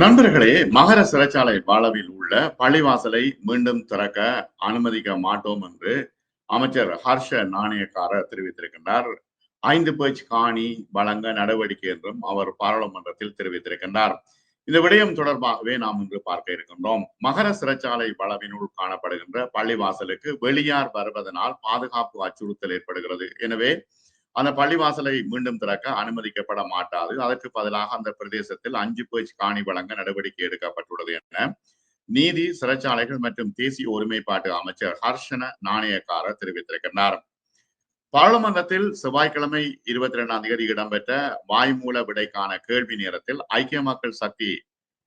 நண்பர்களே மகர சிறைச்சாலை வாழவில் உள்ள பள்ளிவாசலை மீண்டும் திறக்க அனுமதிக்க மாட்டோம் என்று அமைச்சர் ஹர்ஷ நாணயக்காரர் தெரிவித்திருக்கின்றார். ஐந்து பேச்சு காணி வழங்க நடவடிக்கை என்றும் அவர் பாராளுமன்றத்தில் தெரிவித்திருக்கின்றார். இந்த விடயம் தொடர்பாகவே நாம் இன்று பார்க்க இருக்கின்றோம். மகர சிறைச்சாலை வளவினுள் காணப்படுகின்ற பள்ளிவாசலுக்கு வெளியார் வருவதனால் பாதுகாப்பு அச்சுறுத்தல் ஏற்படுகிறது. எனவே அந்த பள்ளிவாசலை மீண்டும் திறக்க அனுமதிக்கப்பட மாட்டாது. அதற்கு பதிலாக அந்த பிரதேசத்தில் அஞ்சு பேச்சு காணி வழங்க நடவடிக்கை எடுக்கப்பட்டுள்ளது என நீதி சிறைச்சாலைகள் மற்றும் தேசிய ஒருமைப்பாட்டு அமைச்சர் ஹர்ஷன நாணயக்காரர் தெரிவித்திருக்கின்றார். பாராளுமன்றத்தில் செவ்வாய்க்கிழமை இருபத்தி இரண்டாம் தேதி இடம்பெற்ற வாய்மூல விடைக்கான கேள்வி நேரத்தில் ஐக்கிய மக்கள் சக்தி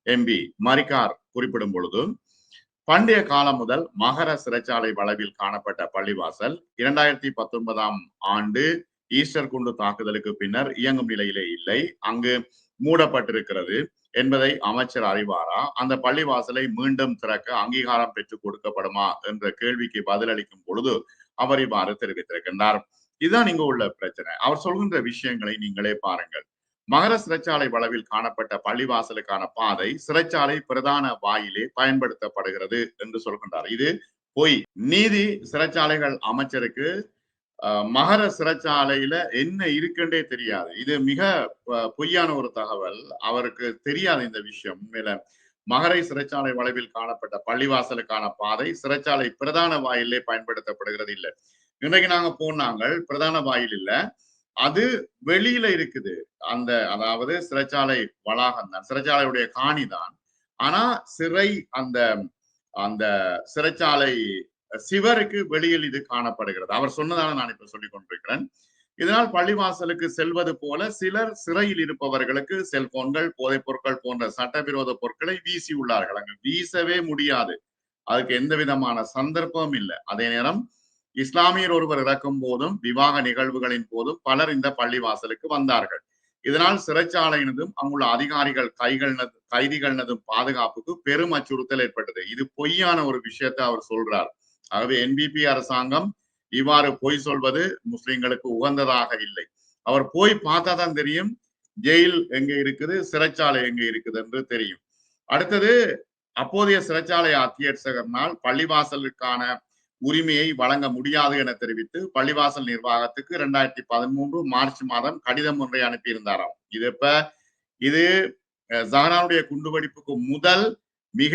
எம்பி மரிக்கார் குறிப்பிடும் பொழுது பண்டைய காலம் முதல் மகர சிறைச்சாலை வளவில் காணப்பட்ட பள்ளிவாசல் இரண்டாயிரத்தி பத்தொன்பதாம் ஆண்டு ஈஸ்டர் குண்டு தாக்குதலுக்கு பின்னர் இயங்கும் நிலையிலே இல்லை. அங்கு மூடப்பட்டிருக்கிறது என்பதை அமைச்சர் அறிவாரா? அந்த பள்ளிவாசலை மீண்டும் திறக்க அங்கீகாரம் பெற்றுக் கொடுக்கப்படுமா என்ற கேள்விக்கு பதிலளிக்கும் பொழுது அவர் இவ்வாறு தெரிவித்திருக்கின்றார். இதுதான் இங்கு உள்ள பிரச்சனை. அவர் சொல்கின்ற விஷயங்களை நீங்களே பாருங்கள். மகர சிறைச்சாலை வளவில் காணப்பட்ட பள்ளிவாசலுக்கான பாதை சிறைச்சாலை பிரதான வாயிலே பயன்படுத்தப்படுகிறது என்று சொல்கின்றார். இது பொய். நீதி சிறைச்சாலைகள் அமைச்சருக்கு மகர சிறைச்சாலையில என்ன இருக்குன்றே தெரியாது. இது மிக பொய்யான ஒரு தகவல். அவருக்கு தெரியாது இந்த விஷயம். உண்மையில மகரை சிறைச்சாலை வளைவில் காணப்பட்ட பள்ளிவாசலுக்கான பாதை சிறைச்சாலை பிரதான வாயிலே பயன்படுத்தப்படுகிறது இல்லை. இன்றைக்கு நாங்க போனாங்கள் பிரதான வாயில் இல்ல. அது வெளியில இருக்குது. அந்த அதாவது சிறைச்சாலை வளாகம் தான். சிறைச்சாலையுடைய காணி தான். ஆனா சிறை அந்த அந்த சிறைச்சாலை சிவருக்கு வெளியில் இது காணப்படுகிறது. அவர் சொன்னதான நான் இப்ப சொல்லிக் கொண்டிருக்கிறேன். இதனால் பள்ளிவாசலுக்கு செல்வது போல சிலர் சிறையில் இருப்பவர்களுக்கு செல்போன்கள் போதைப் பொருட்கள் போன்ற சட்டவிரோத பொருட்களை வீசி உள்ளார்கள். அங்கு வீசவே முடியாது. அதுக்கு எந்த விதமான சந்தர்ப்பமும் இல்லை. அதே நேரம் இஸ்லாமியர் ஒருவர் இறக்கும் போதும் விவாக நிகழ்வுகளின் போதும் பலர் இந்த பள்ளிவாசலுக்கு வந்தார்கள். இதனால் சிறைச்சாலையினதும் அங்குள்ள அதிகாரிகள் கைகள் கைதிகள்னதும் பாதுகாப்புக்கு பெரும் அச்சுறுத்தல் ஏற்பட்டது. இது பொய்யான ஒரு விஷயத்தை அவர் சொல்றார். ஆகவே என்பிபி அரசாங்கம் இவ்வாறு பொய் சொல்வது முஸ்லிம்களுக்கு உகந்ததாக இல்லை. அவர் போய் பார்த்தா தான் தெரியும் ஜெயில் எங்க இருக்குது சிறைச்சாலை எங்க இருக்குது என்று தெரியும். அடுத்தது அப்போதைய சிறைச்சாலை அத்தியட்சகர்னால் பள்ளிவாசலுக்கான உரிமையை வழங்க முடியாது என தெரிவித்து பள்ளிவாசல் நிர்வாகத்துக்கு இரண்டாயிரத்தி பதிமூன்று மார்ச் மாதம் கடிதம் ஒன்றை அனுப்பியிருந்தாராம். இது இப்ப இது ஜஹரானுடைய குண்டுவெடிப்புக்கு முதல் மிக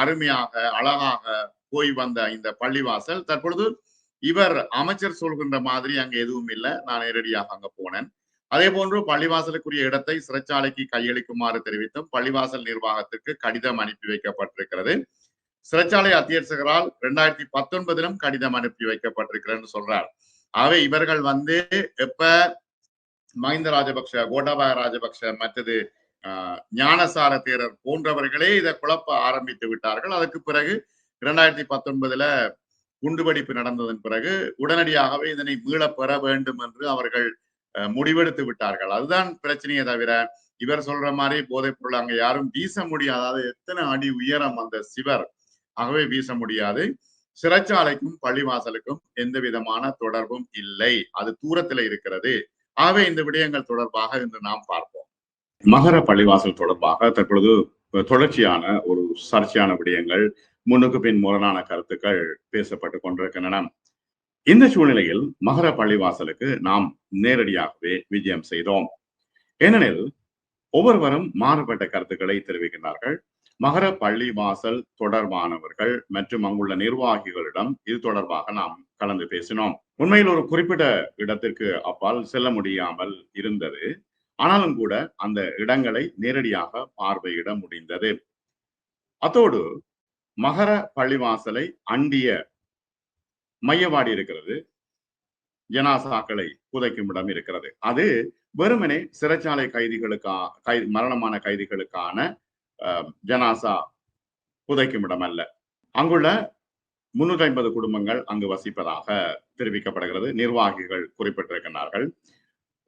அருமையாக அழகாக போய் வந்த இந்த பள்ளிவாசல். தற்பொழுது இவர் அமைச்சர் சொல்கின்ற மாதிரி அங்க எதுவும் இல்லை. நான் நேரடியாக அங்க போனேன். அதே போன்று பள்ளிவாசலுக்குரிய இடத்தை சிறைச்சாலைக்கு கையளிக்குமாறு தெரிவித்தும் பள்ளிவாசல் நிர்வாகத்திற்கு கடிதம் அனுப்பி வைக்கப்பட்டிருக்கிறது. சிறைச்சாலை அத்தியட்சகரால் இரண்டாயிரத்தி பத்தொன்பதிலும் கடிதம் அனுப்பி வைக்கப்பட்டிருக்கிறேன்னு சொல்றார். ஆகவே இவர்கள் வந்து எப்ப மஹிந்த ராஜபக்ஷ கோட்டாபாய ராஜபக்ஷ மற்றது ஞானசார தேரர் போன்றவர்களே இதை குழப்ப ஆரம்பித்து விட்டார்கள். அதற்கு பிறகு இரண்டாயிரத்தி பத்தொன்பதுல குண்டுவெடிப்பு நடந்ததன் பிறகு உடனடியாகவே இதனை மீள பெற வேண்டும் என்று அவர்கள் முடிவெடுத்து விட்டார்கள். அதுதான் பிரச்சனையை தவிர இவர் சொல்ற மாதிரி போதைப் பொருள் அங்க யாரும் வீச முடியாது. அதாவது எத்தனை அடி உயரம் அந்த சிவர் ஆகவே வீச முடியாது. சிறைச்சாலைக்கும் பள்ளிவாசலுக்கும் எந்த விதமான தொடர்பும் இல்லை. அது தூரத்துல இருக்கிறது. ஆகவே இந்த விடயங்கள் தொடர்பாக இன்று நாம் பார்ப்போம். மகர பள்ளிவாசல் தொடர்பாக தற்பொழுது தொடர்ச்சியான ஒரு சர்ச்சையான விடயங்கள் முன்னுக்கு பின் முரணான கருத்துக்கள் பேசப்பட்டு கொண்டிருக்கின்றன. இந்த சூழ்நிலையில் மகர பள்ளிவாசலுக்கு நாம் நேரடியாகவே விஜயம் செய்தோம். ஏனெனில் ஒவ்வொருவரும் மாறுபட்ட கருத்துக்களை தெரிவிக்கின்றார்கள். மகர பள்ளிவாசல் தொடர்பானவர்கள் மற்றும் அங்குள்ள நிர்வாகிகளிடம் இது தொடர்பாக நாம் கலந்து பேசினோம். உண்மையில் ஒரு குறிப்பிட்ட இடத்திற்கு அப்பால் செல்ல முடியாமல் இருந்தது. ஆனாலும் கூட அந்த இடங்களை நேரடியாக பார்வையிட முடிந்தது. அத்தோடு மகர பள்ளிவாசலை அண்டிய மையவாடி இருக்கிறது. ஜனாசாக்களை புதைக்கும் இடம் இருக்கிறது. அது வெறுமனே சிறைச்சாலை கைதிகளுக்கா கை மரணமான கைதிகளுக்கான ஜனாசா புதைக்கும் இடம் அல்ல. அங்குள்ள முன்னூற்றி ஐம்பது குடும்பங்கள் அங்கு வசிப்பதாக தெரிவிக்கப்படுகிறது. நிர்வாகிகள் குறிப்பிட்டிருக்கிறார்கள்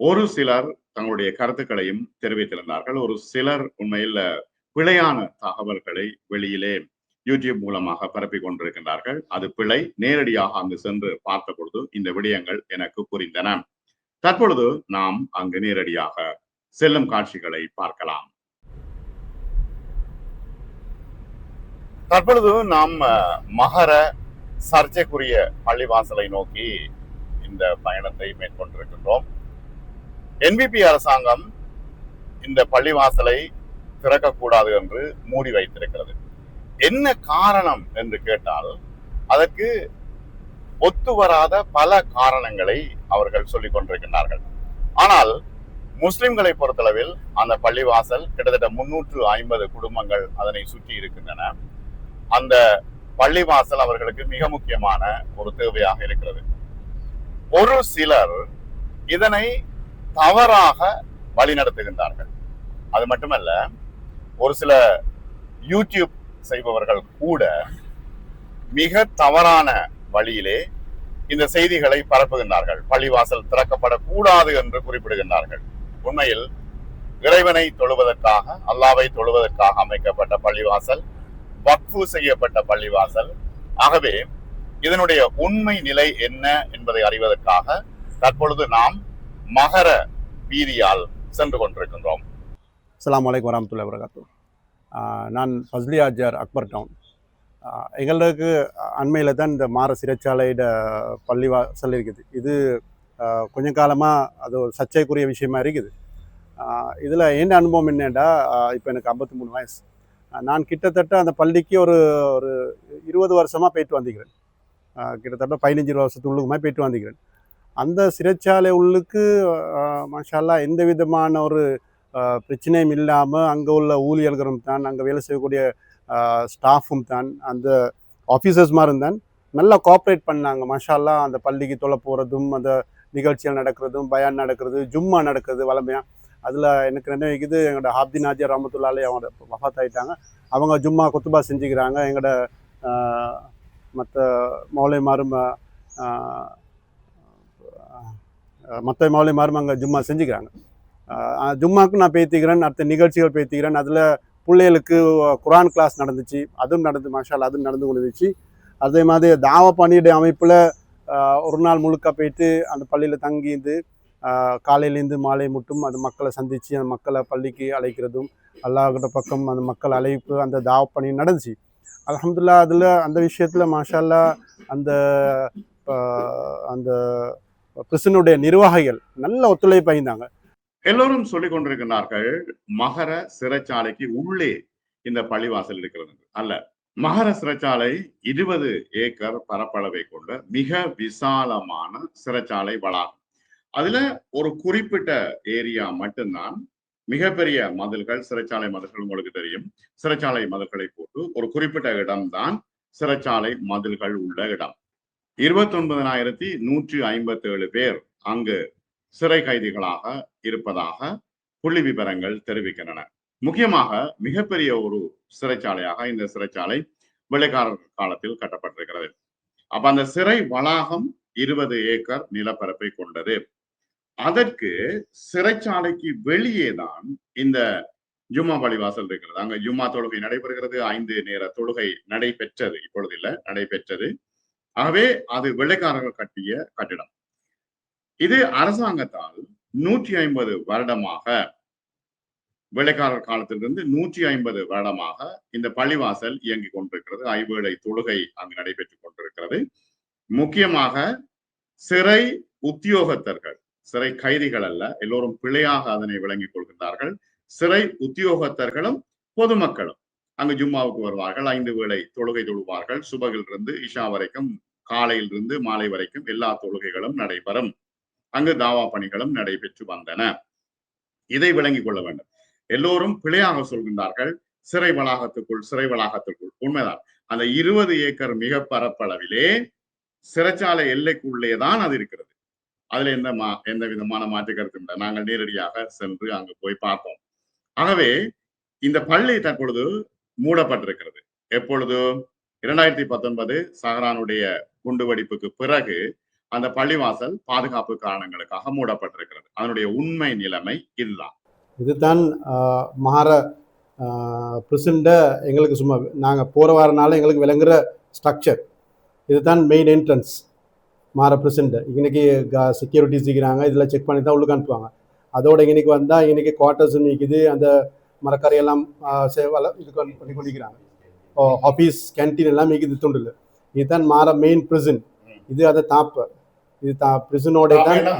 ஒரு சிலர் தங்களுடைய கருத்துக்களையும் தெரிவித்திருந்தார்கள். ஒரு சிலர் உண்மையில் பிழையான தகவல்களை வெளியிலே யூடியூப் மூலமாக பரப்பி கொண்டிருக்கின்றார்கள். அது பிழை. நேரடியாக அங்கு சென்று பார்த்த பொழுது இந்த விடயங்கள் எனக்கு புரிந்தன. தற்பொழுது நாம் அங்கு நேரடியாக செல்லும் காட்சிகளை பார்க்கலாம். தற்பொழுது நாம் மகர சர்ச்சைக்குரிய பள்ளிவாசலை நோக்கி இந்த பயணத்தை மேற்கொண்டிருக்கின்றோம். என்பிபி அரசாங்கம் இந்த பள்ளிவாசலை திறக்கக்கூடாது என்று மூடி வைத்திருக்கிறது. என்ன காரணம் என்று கேட்டால் அதற்கு ஒத்து வராத பல காரணங்களை அவர்கள் சொல்லிக் கொண்டிருக்கின்றார்கள். ஆனால் முஸ்லிம்களை பொறுத்தளவில் அந்த பள்ளிவாசல் கிட்டத்தட்ட முன்னூற்று ஐம்பது குடும்பங்கள் அதனை சுற்றி இருக்கின்றன. அந்த பள்ளிவாசல் அவர்களுக்கு மிக முக்கியமான ஒரு தேவையாக இருக்கிறது. ஒரு சிலர் இதனை தவறாக வழிநடத்துகின்றார்கள். அது மட்டுமல்ல ஒரு சில யூடியூப் செய்பவர்கள் கூட மிக தவறான வழியிலே இந்த செய்திகளை பரப்புகின்றார்கள். பள்ளிவாசல் திறக்கப்படக்கூடாது என்று குறிப்பிடுகின்றார்கள். உண்மையில் இறைவனை தொழுவதற்காக அல்லாவை தொழுவதற்காக அமைக்கப்பட்ட பள்ளிவாசல் வக்ஃபு செய்யப்பட்ட பள்ளிவாசல். ஆகவே இதனுடைய உண்மை நிலை என்ன என்பதை அறிவதற்காக தற்பொழுது நாம் மகர வீதியால் சென்று கொண்டிருக்கின்றோம். அலாம் அலைக்கும் வரமத்துல்லாஹி நான் ஃபஸ்லி ஆஜார் அக்பர் டவுன். எங்களுக்கு அண்மையில் தான் இந்த மாற சிறைச்சாலையிட பள்ளிவாசல் இருக்குது. இது கொஞ்சம் கொஞ்ச காலமாக அது ஒரு சர்ச்சைக்குரிய விஷயமா இருக்குது. இதில் என்ன அனுபவம் என்னடா இப்போ எனக்கு ஐம்பத்தி மூணு வயசு. நான் கிட்டத்தட்ட அந்த பள்ளிக்கு ஒரு ஒரு இருபது வருஷமாக போயிட்டு வந்திக்கிறேன் கிட்டத்தட்ட பதினஞ்சு வருஷத்து உள்ளுக்குமே போயிட்டு வந்திக்கிறேன் அந்த சிறைச்சாலை உள்ளுக்கு மஷாலா எந்த விதமான ஒரு பிரச்சனையும் இல்லாமல் அங்கே உள்ள ஊழியர்களும் தான் அங்கே வேலை செய்யக்கூடிய ஸ்டாஃபும் தான் அந்த ஆஃபீஸர்ஸ் மாதிரும் தான் நல்லா கோஆப்ரேட் பண்ணாங்க. மஷாலா அந்த பள்ளிக்கு தொலை போகிறதும் அந்த நிகழ்ச்சிகள் நடக்கிறதும் பயான் நடக்கிறது ஜும்மா நடக்கிறது வளமையாக அதில் எனக்கு நினைவுக்குது எங்களோட ஹாப்தி நாஜியா ரமத்துல்லாலே அவங்க வஃத் ஆகிட்டாங்க அவங்க ஜும்மா குத்துபா செஞ்சுக்கிறாங்க. எங்களோட மற்ற மௌலைமாரும் மற்ற மௌலைமாரும் அங்கே ஜும்மா செஞ்சுக்கிறாங்க. ஜும்மாக்கு நான் பேத்திக்கிறேன் அடுத்த நிகழ்ச்சிகள் பேத்திக்கிறேன். அதில் பிள்ளைகளுக்கு குரான் கிளாஸ் நடந்துச்சு. அதுவும் நடந்து மாஷால் அதுவும் நடந்து கொண்டுச்சு அதே மாதிரி தாவ பணியிட அமைப்பில் ஒரு நாள் முழுக்க போயிட்டு அந்த பள்ளியில் தங்கியிருந்து காலையிலேருந்து மாலை மட்டும் அந்த மக்களை சந்தித்து அந்த மக்களை பள்ளிக்கு அழைக்கிறதும் அல்லாஹ்கிட்ட பக்கம் அந்த மக்கள் அழைப்பு அந்த தாவ பணி நடந்துச்சு. அலமதுல்லா அதில் அந்த விஷயத்தில் மாஷால்லா அந்த அந்த பிரிசனுடைய நிர்வாகிகள் நல்ல ஒத்துழைப்பு எல்லோரும் சொல்லிக் கொண்டிருக்கிறார்கள் மகர சிறைச்சாலைக்கு உள்ளே இந்த பள்ளிவாசல் இருக்கிறது. அல்ல மகர சிறைச்சாலை இருபது ஏக்கர் பரப்பளவை கொண்ட மிக விசாலமான சிறைச்சாலை வளாகம். அதுல ஒரு குறிப்பிட்ட ஏரியா மட்டும்தான். மிகப்பெரிய மதில்கள் சிறைச்சாலை மதில்கள் உங்களுக்கு தெரியும். சிறைச்சாலை மதில்களை போட்டு ஒரு குறிப்பிட்ட இடம்தான் சிறைச்சாலை மதில்கள் உள்ள இடம். இருபத்தி ஒன்பதனாயிரத்தி நூற்றி ஐம்பத்தி ஏழு பேர் அங்கு சிறை கைதிகளாக இருப்பதாக புள்ளி விவரங்கள் தெரிவிக்கின்றன. முக்கியமாக மிகப்பெரிய ஒரு சிறைச்சாலையாக இந்த சிறைச்சாலை வெள்ளைக்காரர் காலத்தில் கட்டப்பட்டிருக்கிறது. அப்ப அந்த சிறை வளாகம் இருபது ஏக்கர் நிலப்பரப்பை கொண்டது. அதற்கு சிறைச்சாலைக்கு வெளியே தான் இந்த ஜும்மா பள்ளிவாசல் இருக்கிறது. அங்க ஜும்மா தொழுகை நடைபெறுகிறது. ஐந்து நேர தொழுகை நடைபெற்றது. இப்பொழுது இல்ல நடைபெற்றது. ஆகவே அது வெள்ளைக்காரர்கள் கட்டிய கட்டிடம். இது அரசாங்கத்தால் நூற்றி ஐம்பது வருடமாக வெள்ளைக்காரர் காலத்திலிருந்து நூற்றி ஐம்பது வருடமாக இந்த பள்ளிவாசல் இயங்கிக் கொண்டிருக்கிறது. ஐவேளை தொழுகை அங்கு நடைபெற்றுக் கொண்டிருக்கிறது. முக்கியமாக சிறை உத்தியோகத்தர்கள் சிறை கைதிகள் அல்ல எல்லோரும் பிழையாக அதனை விளங்கிக் கொள்கின்றார்கள். சிறை உத்தியோகத்தர்களும் பொதுமக்களும் அங்கு ஜும்மாவுக்கு வருவார்கள். ஐந்து வேளை தொழுகை தொழுவார்கள். சுபகிலிருந்து இஷா வரைக்கும் காலையிலிருந்து மாலை வரைக்கும் எல்லா தொழுகைகளும் நடைபெறும். அங்கு தாவா பணிகளும் நடைபெற்று வந்தன. இதை விளங்கிக் கொள்ள வேண்டும். எல்லோரும் பிழையாக சொல்கின்றார்கள் சிறை வளாகத்துக்குள் சிறை வளாகத்துக்குள். உண்மைதான். அந்த இருபது ஏக்கர் மிக பரப்பளவிலே சிறைச்சாலை எல்லைக்குள்ளே தான் அது இருக்கிறது. அதுல எந்த மா எந்த விதமான மாற்று கருத்தும் இல்லை. நாங்கள் நேரடியாக சென்று அங்கு போய் பார்த்தோம் ஆகவே இந்த பள்ளி தற்பொழுது மூடப்பட்டிருக்கிறது. எப்பொழுது? இரண்டாயிரத்தி பத்தொன்பது சஹரானுடைய குண்டுவெடிப்புக்கு பிறகு அந்த பள்ளிவாசல் பாதுகாப்பு காரணங்களுக்காக மூடப்பட்டிருக்கிறது. அதனுடைய உண்மை நிலைமை இதுதான். இதுதான் மாற ப்ரிசண்ட எங்களுக்கு சும்மா நாங்கள் போகிற வாரனால எங்களுக்கு விளங்குற ஸ்ட்ரக்சர் இதுதான் மெயின் என்ட்ரன்ஸ் மாற ப்ரிசண்ட். இன்னைக்கு செக்யூரிட்டிஸ் இருக்கிறாங்க இதில் செக் பண்ணி தான் உள்ளுக்கு அனுப்புவாங்க. அதோட இன்னைக்கு வந்தால் இன்னைக்கு குவார்ட்டர்ஸ் நிற்குது அந்த மரக்கரையெல்லாம் இது பண்ணி கொண்டிருக்கிறாங்க. ஆஃபீஸ் கேன்டீன் எல்லாம் இருக்குது துண்டுல இதுதான் மாற மெயின் பிரிசன் இது அதை தாப்பு. இது பிரிசனோட தான் தாப்பேன்னா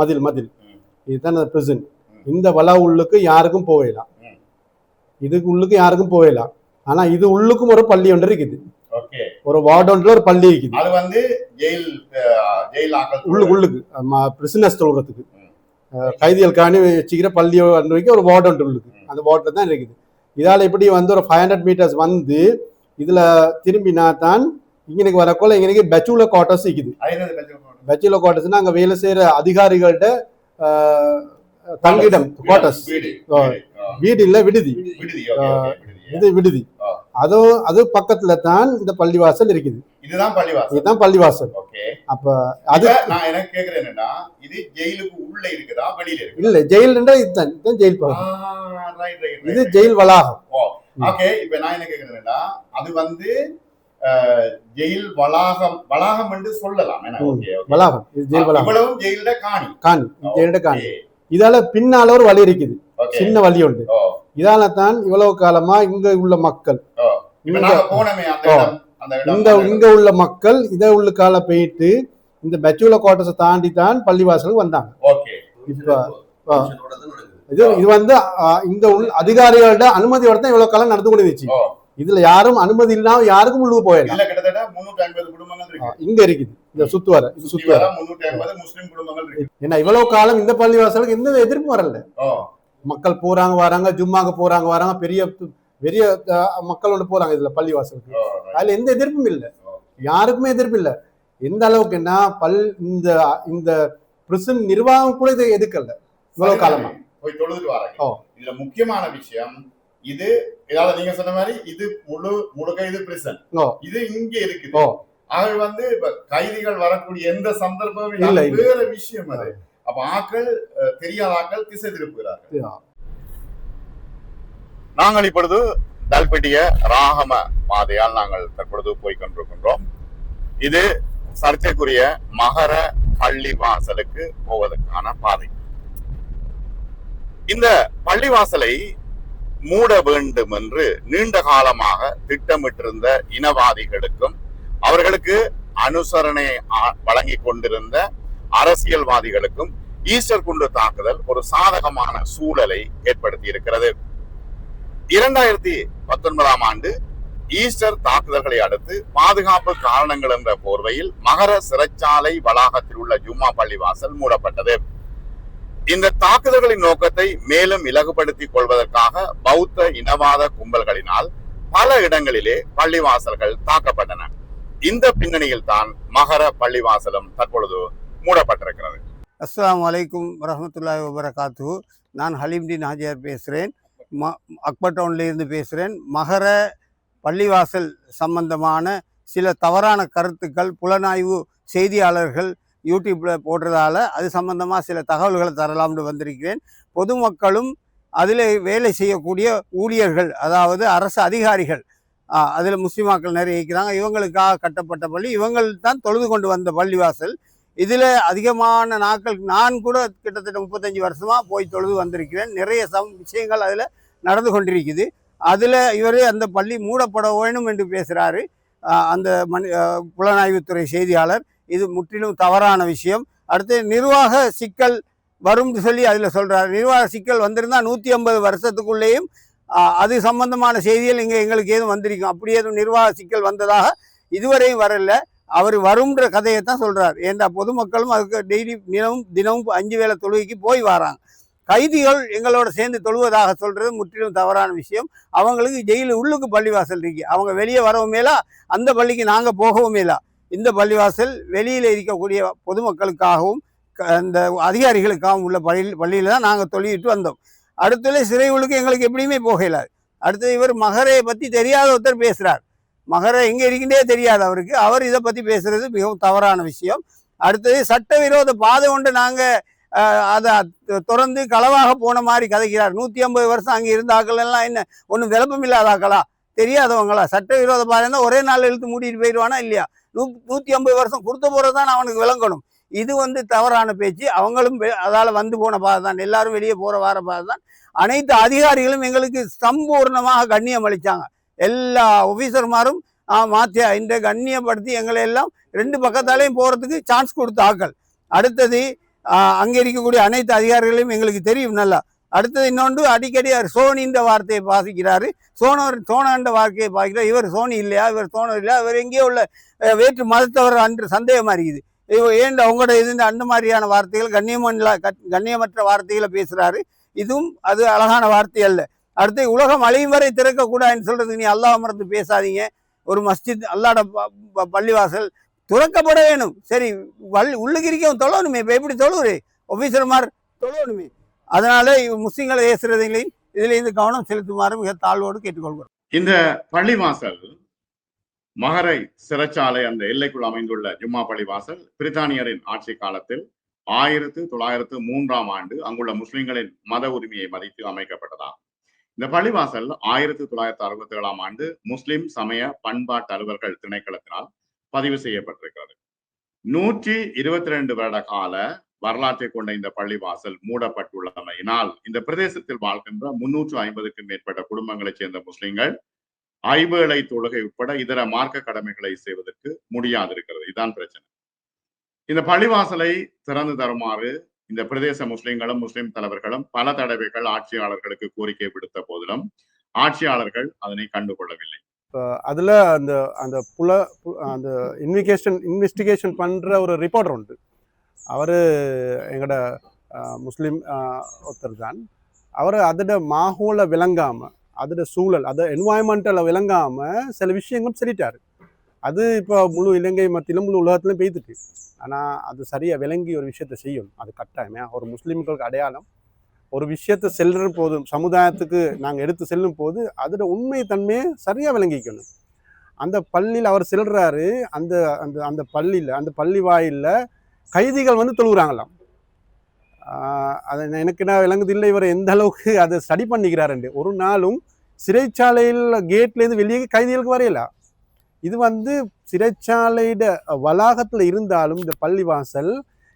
மதில். மதில். இதுதான் அந்த பிரிசன். இந்த வள உள்ளுக்கு யாருக்கும் போகலாம். இதுக்கு உள்ளுக்கு யாருக்கும் போகலாம் ஆனா இது உள்ளுக்கும் ஒரு பள்ளி ஒன்று இருக்குது. ஒரு வார்டு ஒன்றில் ஒரு பள்ளி இருக்குது. அது வந்து ஜெயில் ஜெயில் உள்ளுக்கு உள்ளுக்கு. பிரிசனஸ் தொழுகிறதுக்கு கைதிகளுக்காண்டி வச்சுக்கிற பள்ளி வைக்க ஒரு வார்டு ஒன்று உள்ளுக்கு. அந்த வார்டில் தான் இருக்குது. இதால இப்படி வந்து ஒரு ஃபைவ் ஹண்ட்ரட் மீட்டர்ஸ் வந்து இதுல திரும்பினா தான் இங்கனுக்கு வரக்குள்ள இங்கனுக்கு பெச்சுல குவார்டர்ஸ் இருக்குது. பெச்சுல குவார்டர்ஸ்னா அங்க வேலை செய்யற அதிகாரிகள்ட்ட அஹ், தங்கிடம் குவார்டர்ஸ் வீடு இல்ல விடுதி. இது விடுதி. அதுவும் அது பக்கத்துல தான் இந்த பள்ளிவாசல் இருக்குது. இதுதான் பள்ளிவாசல். இதுதான் பள்ளிவாசல். ஓகே அப்ப அது நான் எனக்கு கேக்குறேன் என்னன்னா இது ஜெயிலுக்கு உள்ள இருக்குதா வெளியில இருக்கு இல்ல ஜெயில் இதுதான் இதுதான் ஜெயில் பகுதி. இது ஜெயில் வளாகம். ஓகே இப்ப நான் என்ன கேக்குறேன்னா அது வந்து ஜெயில் வளாகம் வளாகம் என்று சொல்லலாம். வளாகம் ஜெயில் வளாகம். இவ்வளவும் ஜெயில காணி. காணி இது ஜெயிலோட காணி. இதால பின்னால ஒரு வழி இருக்குது. சின்ன வழி உண்டு. இதால தான் இவ்வளவு காலமா இங்க உள்ள மக்கள். இந்த இங்க உள்ள மக்கள் இதை உள்ள கால போயிட்டு இந்த பெச்சுல குவார்டர்ஸை தாண்டி தான் பள்ளிவாசலுக்கு வந்தாங்க. இப்ப. இது இது வந்து இந்த உள் அதிகாரிகளோட அனுமதியோட தான் இவ்வளவு காலம் நடந்து கொண்டு இருந்துச்சு. இதுல யாரும் அனுமதி இல்லாம யாருக்கும் உள்ளுக்கு போயிடலாம் கிட்டத்தட்ட ஐம்பது குடும்பங்கள் இருக்கு. இங்க இருக்குது. இந்த சுத்துவர இது சுத்துவர முஸ்லிம் குடும்பங்கள் ஏன்னா இவ்வளவு காலம் இந்த பள்ளிவாசலுக்கு எந்த எதிர்ப்பும் வரல. மக்கள் போறாங்க வராங்க ஜும்மாக்கு போறாங்க வராங்க பெரிய பெரிய மக்கள் ஒன்று போறாங்க இதுல பள்ளிவாசலுக்கு. அதுல எந்த எதிர்ப்பும் இல்ல. யாருக்குமே எதிர்ப்பு இல்ல. எந்த அளவுக்குன்னா பல் இந்த இந்த பிரிசன் நிர்வாகம் கூட இதை எதுக்கல இவ்வளவு காலமா. போய் தொழுதுட்டு வராங்க. இதுல முக்கியமான விஷயம் இது ஏதாவது நீங்க சொன்ன மாதிரி இது முழு முழுக்க இது பிரிசன். இது இங்க இருக்குது. அது வந்து இப்ப கைதிகள் வரக்கூடிய எந்த சந்தர்ப்பமும். வேற விஷயம் அது. அப்ப ஆக்கள் தெரியாத ஆக்கள் திசை திருப்புகிறார்கள். நாங்கள் இப்பொழுது தல்பெட்டிய ராகம பாதையால் நாங்கள் தற்பொழுது போய் கொண்டிருக்கின்றோம். இது சர்ச்சைக்குரிய மகர பள்ளிவாசலுக்கு போவதற்கான பாதை. இந்த பள்ளிவாசலை மூட வேண்டும் என்று நீண்ட காலமாக திட்டமிட்டிருந்த இனவாதிகளுக்கும் அவர்களுக்கு அனுசரணை வழங்கி கொண்டிருந்த அரசியல்வாதிகளுக்கும் ஈஸ்டர் குண்டு தாக்குதல் ஒரு சாதகமான சூழலை ஏற்படுத்தி இருக்கிறது இரண்டாயிரத்தி பத்தொன்பதாம் ஆண்டு ஈஸ்டர் தாக்குதல்களை அடுத்து பாதுகாப்பு காரணங்கள் என்ற போர்வையில் மகர சிறைச்சாலை வளாகத்தில் உள்ள ஜும்மா பள்ளிவாசல் மூடப்பட்டது. இந்த தாக்குதல்களின் நோக்கத்தை மேலும் இலகுபடுத்திக் கொள்வதற்காக பௌத்த இனவாத கும்பல்களினால் பல இடங்களிலே பள்ளிவாசல்கள் தாக்கப்பட்டன. இந்த பின்னணியில் தான் மகர பள்ளிவாசலும் தற்பொழுது மூடப்பட்டிருக்கிறது. அஸ்லாம் வலைக்கும் வரஹ்மத்துல்லாஹி வபரகாத்து. நான் ஹலீம்தீன் ஹாஜியார் பேசுகிறேன் ம அக்பர் டவுன்லேருந்து பேசுகிறேன் மகர பள்ளிவாசல் சம்பந்தமான சில தவறான கருத்துக்கள் புலனாய்வு செய்தியாளர்கள் யூடியூப்பில் போடுறதால அது சம்பந்தமாக சில தகவல்களை தரலாம்னு வந்திருக்கிறேன். பொதுமக்களும் அதில் வேலை செய்யக்கூடிய ஊழியர்கள் அதாவது அரசு அதிகாரிகள் அதில் முஸ்லீமாக்கள் நிறைய இருக்கிறாங்க. இவங்களுக்காக கட்டப்பட்ட பள்ளி இவங்கள் தான் தொழுது கொண்டு வந்த பள்ளிவாசல். இதில் அதிகமான நாட்கள் நான் கூட கிட்டத்தட்ட முப்பத்தஞ்சு வருஷமாக போய் தொழுது வந்திருக்கிறேன். நிறைய சம் விஷயங்கள் அதில் நடந்து கொண்டிருக்குது. அதில் இவர் அந்த பள்ளி மூடப்பட வேணும் என்று பேசுகிறாரு அந்த மனி புலனாய்வுத்துறை செய்தியாளர். இது முற்றிலும் தவறான விஷயம். அடுத்து நிர்வாக சிக்கல் வரும்னு சொல்லி அதில் சொல்கிறார் நிர்வாக சிக்கல் வந்திருந்தால் நூற்றி ஐம்பது வருஷத்துக்குள்ளேயும் அது சம்பந்தமான செய்திகள் இங்கே எங்களுக்கு எதுவும் வந்திருக்கும். அப்படி எதுவும் நிர்வாக சிக்கல் வந்ததாக இதுவரையும் வரல. அவர் வரும்ன்ற கதையை தான் சொல்கிறார் ஏன்டா பொதுமக்களும் அதுக்கு டெய்லி தினமும் தினமும் அஞ்சு வேளை தொழுகைக்கு போய் வராங்க. கைதிகள் எங்களோட சேர்ந்து தொழுவதாக சொல்கிறது முற்றிலும் தவறான விஷயம். அவங்களுக்கு ஜெயிலு உள்ளுக்கு பள்ளிவாசல் இருக்கு. அவங்க வெளியே வரவும் மேலா அந்த பள்ளிக்கு நாங்கள் போகவும் மேலா. இந்த பள்ளிவாசல் வெளியில் இருக்கக்கூடிய பொதுமக்களுக்காகவும் க- அந்த அதிகாரிகளுக்காகவும் உள்ள பள்ளி பள்ளியில் தான் நாங்கள் தொழிலிட்டு வந்தோம் அடுத்தது சிறை எங்களுக்கு எப்படியுமே போகலாது அடுத்தது இவர் மகரையை பற்றி தெரியாத ஒருத்தர் பேசுகிறார் மகரை எங்கே இருக்கின்றே தெரியாது அவருக்கு அவர் இதை பற்றி பேசுகிறது மிகவும் தவறான விஷயம் அடுத்தது சட்டவிரோத பாதை கொண்டு நாங்கள் அதை திறந்து களவாக போன மாதிரி கதைக்கிறார் நூற்றி ஐம்பது வருஷம் அங்கே இருந்தாக்கள் எல்லாம் என்ன ஒன்றும் விளப்பம் இல்லாதாக்களா தெரியாதவங்களா? சட்டவிரோத பாதை ஒரே நாள் இழுத்து மூடிட்டு போயிடுவானா இல்லையா? நூ நூத்தி ஐம்பது வருஷம் கொடுத்த போறது தான் அவனுக்கு விளங்கணும். இது வந்து தவறான பேச்சு. அவங்களும் வெ- வந்து போன பாதை தான். எல்லாரும் வெளியே போற வார பாதை தான். அனைத்து அதிகாரிகளும் எங்களுக்கு சம்பூர்ணமாக கண்ணியம் அளிச்சாங்க. எல்லா ஆஃபீஸர்மாரும் மாத்தியா இந்த கண்ணியப்படுத்தி எங்களை எல்லாம் ரெண்டு பக்கத்தாலையும் போகிறதுக்கு சான்ஸ் கொடுத்த ஆக்கள் அடுத்தது அங்கே இருக்கக்கூடிய அனைத்து அதிகாரிகளையும் எங்களுக்கு தெரியும் நல்லா. அடுத்தது இன்னொன்று அடிக்கடி அவர் சோனின்ற வார்த்தையை பாசிக்கிறாரு சோனர் சோனான்ற வார்த்தையை பாசிக்கிறார் இவர் சோனி இல்லையா? இவர் சோனர் இல்லையா? இவர் எங்கேயோ உள்ள வேற்று மதத்தவர் அன்று சந்தேகமாக இருக்குது இவ- ஏன்டா உங்களோட இது இந்த அந்த மாதிரியான வார்த்தைகள் கண்ணியமன்ல கண்ணியமற்ற வார்த்தைகளை பேசுகிறாரு இதுவும் அது அழகான வார்த்தை அல்ல. அடுத்து உலகம் அழியும் வரை திறக்கக்கூடாதுன்னு சொல்கிறது நீ அல்லாஹ் மறந்து பேசாதீங்க. ஒரு மஸ்ஜித் அல்லாட ப- பள்ளிவாசல் துறக்கப்பட வேணும். சரி வல் உள்ளுக்கு இருக்கவும் தொழணுமே. இப்போ எப்படி தொழுவுரு? ஒஃபீஸர்மார் தொழணுமே. அதனால இவ முஸ்லிம்களை ஏசுறதுலையும் இதுல இருந்து கவனம் செலுத்துமாறு மிக தாழ்வோடு கேட்டுக்கொள்கிறோம். இந்த பள்ளிவாசல் மகரை சிறைச்சாலை அந்த எல்லைக்குள் அமைந்துள்ள ஜும்மா பள்ளிவாசல் பிரித்தானியரின் ஆட்சி காலத்தில் ஆயிரத்து தொள்ளாயிரத்து மூன்றாம் ஆண்டு அங்குள்ள முஸ்லிம்களின் மத உரிமையை மதித்து அமைக்கப்பட்டதாகும். இந்த பள்ளிவாசல் ஆயிரத்தி தொள்ளாயிரத்தி அறுபத்தி ஏழாம் ஆண்டு முஸ்லிம் சமய பண்பாட்டு அலுவலர்கள் திணைக்களத்தினால் பதிவு செய்யப்பட்டிருக்கிறது. நூற்றி இருபத்தி ரெண்டு வருட கால வரலாற்றை கொண்ட இந்த பள்ளிவாசல் மூடப்பட்டுள்ளமையினால் இந்த பிரதேசத்தில் வாழ்கின்ற முன்னூற்று ஐம்பதுக்கும் மேற்பட்ட குடும்பங்களைச் சேர்ந்த முஸ்லிம்கள் ஐவேளை தொழுகை உட்பட இதர மார்க்க கடமைகளை செய்வதற்கு முடியாது இருக்கிறது இதுதான் பிரச்சனை. இந்த பள்ளிவாசலை திறந்து தருமாறு இந்த பிரதேச முஸ்லிம்களும் முஸ்லிம் தலைவர்களும் பல தடவைகள் ஆட்சியாளர்களுக்கு கோரிக்கை விடுத்த போதிலும் ஆட்சியாளர்கள் அதனை கண்டுகொள்ளவில்லை. அதில் அந்த அந்த புல அந்த இன்விகேஷன் இன்வெஸ்டிகேஷன் பண்ணுற ஒரு ரிப்போர்ட் உண்டு. அவர் எங்களோட முஸ்லீம் ஒருத்தர் தான் அவர் அதோட மாகோல விளங்காமல் அதோட சூழல் அதை என்வாயன்மெண்ட்டில் விளங்காமல் சில விஷயங்களும் சொல்லிட்டார். அது இப்போ முழு இலங்கை மத்தியிலும் முழு உலகத்திலும் பெய்துட்டு. ஆனால் அது சரியாக விளங்கி ஒரு விஷயத்தை செய்யணும் அது கட்டாயமே. ஒரு முஸ்லீம்களுக்கு அடையாளம். ஒரு விஷயத்தை செல்ற போதும் சமுதாயத்துக்கு நாங்கள் எடுத்து செல்லும் போது அதோட உண்மை தன்மையை சரியாக விளங்கிக்கணும். அந்த பள்ளியில் அவர் செல்றாரு. அந்த அந்த அந்த பள்ளியில் அந்த பள்ளி வாயிலில் கைதிகள் வந்து தொழுகிறாங்களாம் அது எனக்கு நான் விளங்குது இல்லை இவர் எந்த அளவுக்கு அதை ஸ்டடி பண்ணிக்கிறாருண்டு. ஒரு நாளும் சிறைச்சாலையில் கேட்லேருந்து வெளியே கைதிகளுக்கு வரையல. இது வந்து சிறைச்சாலையிட வளாகத்தில் இருந்தாலும் இந்த பள்ளிவாசல்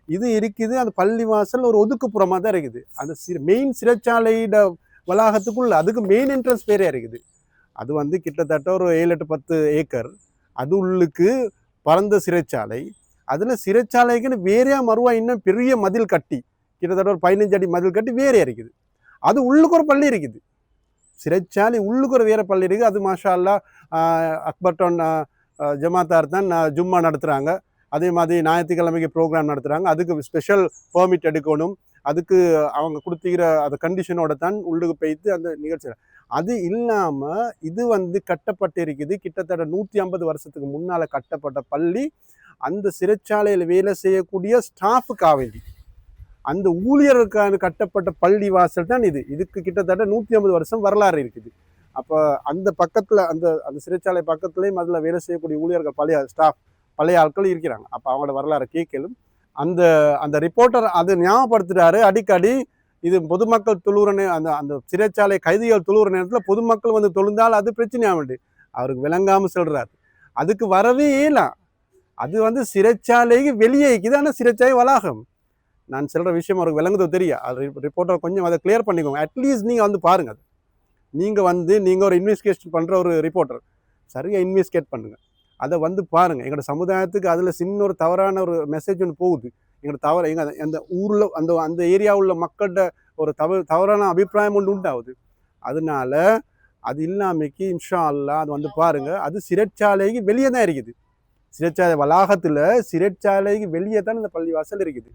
இது இருக்குது அந்த பள்ளிவாசல் ஒரு ஒதுக்குப்புறமாக தான் இருக்குது. அந்த சி மெயின் சிறைச்சாலையிட வளாகத்துக்குள்ள அதுக்கு மெயின் என்ட்ரன்ஸ் பேரே இருக்குது. அது வந்து கிட்டத்தட்ட ஒரு ஏழு எட்டு பத்து ஏக்கர் அது உள்ளுக்கு பறந்த சிறைச்சாலை. அதில் சிறைச்சாலைக்குன்னு வேறையாக மறுவா இன்னும் பெரிய மதில் கட்டி கிட்டத்தட்ட ஒரு பதினஞ்சு அடி மதில் கட்டி வேறையாக இருக்குது. அது உள்ளுக்கு ஒரு பள்ளி இருக்குது. சிறைச்சாலை உள்ளுக்கு ஒரு வேற பள்ளி இருக்குது. அது மாஷா அல்லா அக்பர் ஜமாத்தார் தான் ஜும்மா நடத்துகிறாங்க அதே மாதிரி ஞாயிற்றுக்கிழமைக்கு ப்ரோக்ராம் நடத்துகிறாங்க அதுக்கு ஸ்பெஷல் பெர்மிட் எடுக்கணும். அதுக்கு அவங்க கொடுத்துக்கிற அந்த கண்டிஷனோட தான் உள்ளுக்கு போய்த்து அந்த நிகழ்ச்சி அது இல்லாமல் இது வந்து கட்டப்பட்டு இருக்குது கிட்டத்தட்ட நூற்றி ஐம்பது வருஷத்துக்கு முன்னால் கட்டப்பட்ட பள்ளி. அந்த சிறைச்சாலையில் வேலை செய்யக்கூடிய ஸ்டாஃபுக்காக வேண்டி. அந்த ஊழியருக்கான கட்டப்பட்ட பள்ளி வாசல் தான் இது. இதுக்கு கிட்டத்தட்ட நூற்றி ஐம்பது வருஷம் வரலாறு இருக்குது. அப்போ அந்த பக்கத்தில் அந்த அந்த சிறைச்சாலை பக்கத்துலேயும் அதில் வேலை செய்யக்கூடிய ஊழியர்கள் பழைய ஸ்டாஃப் பழைய ஆட்கள் இருக்கிறாங்க. அப்போ அவங்களோட வரலாறு கேட்கலும். அந்த அந்த ரிப்போர்ட்டர் அதை ஞாபகப்படுத்துகிறாரு அடிக்கடி இது பொதுமக்கள் தொழுகிற நே அந்த அந்த சிறைச்சாலை கைதிகள் தொழுகிற நேரத்தில் பொதுமக்கள் வந்து தொழுந்தால் அது பிரச்சனையாகுது அவருக்கு விளங்காமல் சொல்கிறார் அதுக்கு வரவே இல்லை. அது வந்து சிறைச்சாலைக்கு வெளியே இருக்குது ஆனால் சிறைச்சாலை வளாகம். நான் சொல்கிற விஷயம் அவருக்கு விளங்குதோ தெரியும் அது ரிப்போர்ட்டர் கொஞ்சம் அதை கிளியர் பண்ணிக்கோங்க. அட்லீஸ்ட் நீங்கள் வந்து பாருங்கள் அது. நீங்கள் வந்து நீங்கள் ஒரு இன்வெஸ்டிகேஷன் பண்ணுற ஒரு ரிப்போர்ட்டர் சரியாக இன்வெஸ்டிகேட் பண்ணுங்கள் அதை வந்து பாருங்கள் எங்களோட சமுதாயத்துக்கு அதில் சின்ன ஒரு தவறான ஒரு மெசேஜ் ஒன்று போகுது. எங்களோட தவறு எங்கள் அந்த ஊரில் அந்த அந்த ஏரியா உள்ள மக்கள்கிட்ட ஒரு தவறு தவறான அபிப்பிராயம் ஒன்று உண்டாகுது. அதனால அது இல்லாமைக்கு இன்ஷா அல்லாஹ் அது வந்து பாருங்கள் அது சிறைச்சாலைக்கு வெளியே தான் இருக்குது. சிறைச்சாலை வளாகத்தில் சிறைச்சாலைக்கு வெளியே தான் இந்த பள்ளிவாசல் இருக்குது.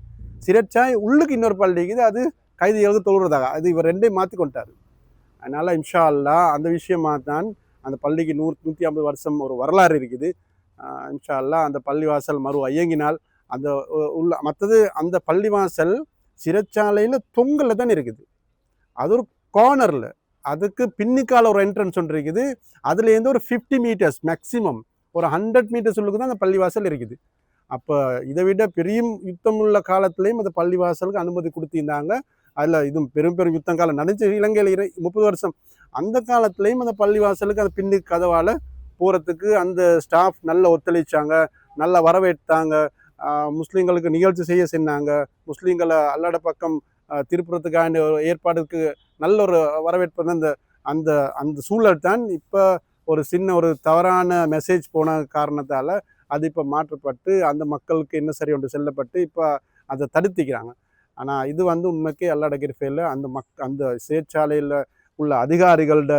சிறைச்சாலை உள்ளுக்கு இன்னொரு பள்ளி இருக்குது. அது கைதிகளுக்கு தொழுறதாக. அது இவர் ரெண்டையும் மாற்றி கொண்டாரு. அதனால் இன்ஷா அல்லாஹ் அந்த விஷயமா தான் அந்த பள்ளிக்கு நூறு நூற்றி ஐம்பது வருஷம் ஒரு வரலாறு இருக்குது. இன்ஷா அல்லாஹ் அந்த பள்ளிவாசல் மறு ஐயங்கினால் அந்த உள்ள மற்றது அந்த பள்ளிவாசல் சிறைச்சாலையில் தொங்கலில் தான் இருக்குது. அது ஒரு கார்னரில் அதுக்கு பின்னுக்கால ஒரு என்ட்ரன்ஸ் ஒன்று இருக்குது. அதுலேருந்து ஒரு ஃபிஃப்டி மீட்டர்ஸ் மேக்ஸிமம் ஒரு ஹண்ட்ரட் மீட்டர்ஸ் உள்ளுக்கு தான் அந்த பள்ளிவாசல் இருக்குது. அப்போ இதை விட பெரிய யுத்தம் உள்ள காலத்துலேயும் அந்த பள்ளிவாசலுக்கு அனுமதி கொடுத்திருந்தாங்க. அதில் இது பெரும் பெரும் யுத்தம் காலம் நடந்துச்சு இலங்கையில் இரு முப்பது வருஷம். அந்த காலத்துலேயும் அந்த பள்ளிவாசலுக்கு அந்த பின்னு கதவால் போகிறதுக்கு அந்த ஸ்டாஃப் நல்ல ஒத்துழைச்சாங்க நல்லா வரவேற்றாங்க. முஸ்லீம்களுக்கு நிகழ்ச்சி செய்ய சொன்னாங்க. முஸ்லீம்களை அல்லாட பக்கம் திருப்புறத்துக்கான ஒரு ஏற்பாடுக்கு நல்ல ஒரு வரவேற்பு தான் அந்த அந்த அந்த சூழல் தான் இப்போ ஒரு சின்ன ஒரு தவறான மெசேஜ் போன காரணத்தால் அது இப்போ மாற்றப்பட்டு அந்த மக்களுக்கு என்ன சரி ஒன்று செல்லப்பட்டு இப்போ அதை தடுத்திக்கிறாங்க. ஆனால் இது வந்து உண்மைக்கு அல்லடகிற ஃபெயில அந்த மக் அந்த சிறைச்சாலையில் உள்ள அதிகாரிகளோட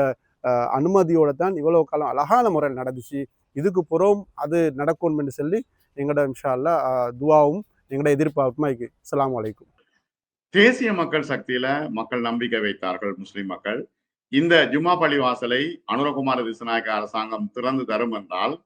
அனுமதியோடு அனுமதியோட தான் இவ்வளோ காலம் அழகான முறையில் நடந்துச்சு. இதுக்கு புறம் அது நடக்கும்னு சொல்லி எங்களோட இன்ஷா அல்லாஹ் துவாவும் எங்களோட எதிர்பார்ப்புமா இருக்கு. அலாம் அலைக்கும். தேசிய மக்கள் சக்தியில மக்கள் நம்பிக்கை வைத்தார்கள் முஸ்லிம் மக்கள். இந்த ஜும்மா பள்ளிவாசலை அனுரகுமார திசுநாயக்க அரசாங்கம் திறந்து தரும் என்றால்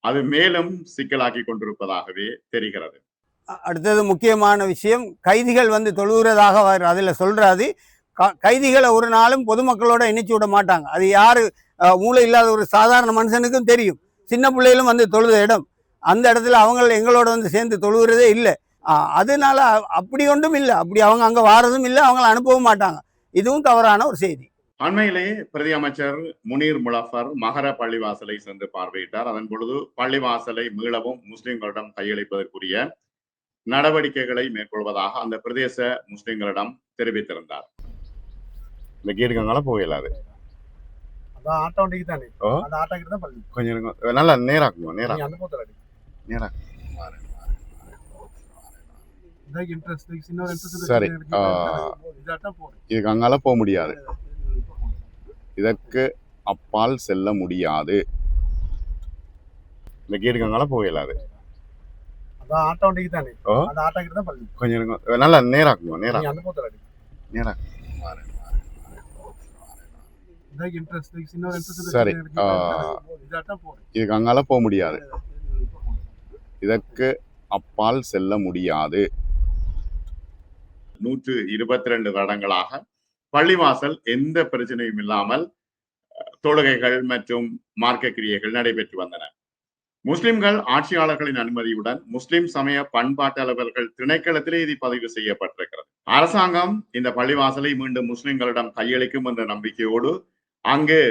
அது மேலும் சிக்கலாக்கி கொண்டிருப்பதாகவே தெரிகிறது. அடுத்தது முக்கியமான விஷயம் கைதிகள் வந்து தொழுகிறதாக அதில் சொல்றாது க- கைதிகளை ஒரு நாளும் பொதுமக்களோட இணைச்சு விட மாட்டாங்க. அது யாரு மூளை இல்லாத ஒரு சாதாரண மனுஷனுக்கும் தெரியும். சின்ன பிள்ளைகளும் வந்து தொழுத இடம். அந்த இடத்துல அவங்க எங்களோட வந்து சேர்ந்து தொழுகிறதே இல்லை. அதனால அப்படி ஒன்றும் இல்லை. அப்படி அவங்க அங்கே வாரதும் இல்லை அவங்கள அனுப்பவும் மாட்டாங்க. இதுவும் தவறான ஒரு செய்தி. அண்மையிலேயே பிரதி அமைச்சர் முனீர் முலஃபர் மகர பள்ளிவாசலை சென்று பார்வையிட்டார். அதன் பொழுது பள்ளிவாசலை மீளவும் முஸ்லிம்களிடம் கையளிப்பதற்குரிய நடவடிக்கைகளை மேற்கொள்வதாக அந்த பிரதேச முஸ்லிம்களிடம் தெரிவித்திருந்தார். இந்த கேட்டுக்கங்கால போகலாது கொஞ்சம். நல்லா நேராக்குங்க சரி. இதுக்கு அங்கால போக முடியாது. இதற்கு அப்பால் செல்ல முடியாது. இந்த தான்? பள்ளி கொஞ்சம் இருங்க. நல்லா நேராக்குங்க நேரா? நேரா. இதுக்கு சரி. அங்கால போக முடியாது. இதற்கு அப்பால் செல்ல முடியாது. நூற்று இருபத்தி ரெண்டு வருடங்களாக பள்ளிவாசல் எந்த பிரச்சனையும் இல்லாமல் தொழுகைகள் மற்றும் மார்க்க கிரியைகள் நடைபெற்று வந்தன. முஸ்லிம்கள் ஆட்சியாளர்களின் அனுமதியுடன் முஸ்லிம் சமய பண்பாட்டாளர்கள் திணைக்களத்திலே இது பதிவு செய்யப்பட்டிருக்கிறது. அரசாங்கம் இந்த பள்ளிவாசலை மீண்டும் முஸ்லிம்களிடம் கையளிக்கும் என்ற நம்பிக்கையோடு அங்கு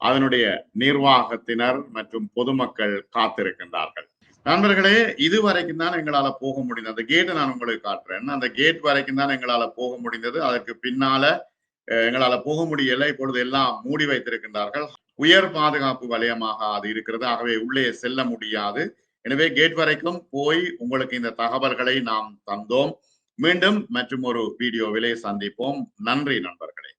அதனுடைய நிர்வாகத்தினர் மற்றும் பொதுமக்கள் காத்திருக்கின்றார்கள். நண்பர்களே இது வரைக்கும் தான் எங்களால போக முடிந்தது. அந்த கேட்டை நான் உங்களுக்கு காட்டுறேன். அந்த கேட் வரைக்கும் தான் எங்களால போக முடிந்தது. அதற்கு பின்னால எங்களால போக முடியல. இப்பொழுது எல்லாம் மூடி வைத்திருக்கின்றார்கள். உயர் பாதுகாப்பு வலயமாக அது இருக்கிறது. ஆகவே உள்ளே செல்ல முடியாது. எனவே கேட் வரைக்கும் போய் உங்களுக்கு இந்த தகவல்களை நாம் தந்தோம். மீண்டும் மற்றும் ஒரு வீடியோவிலே சந்திப்போம். நன்றி நண்பர்களே.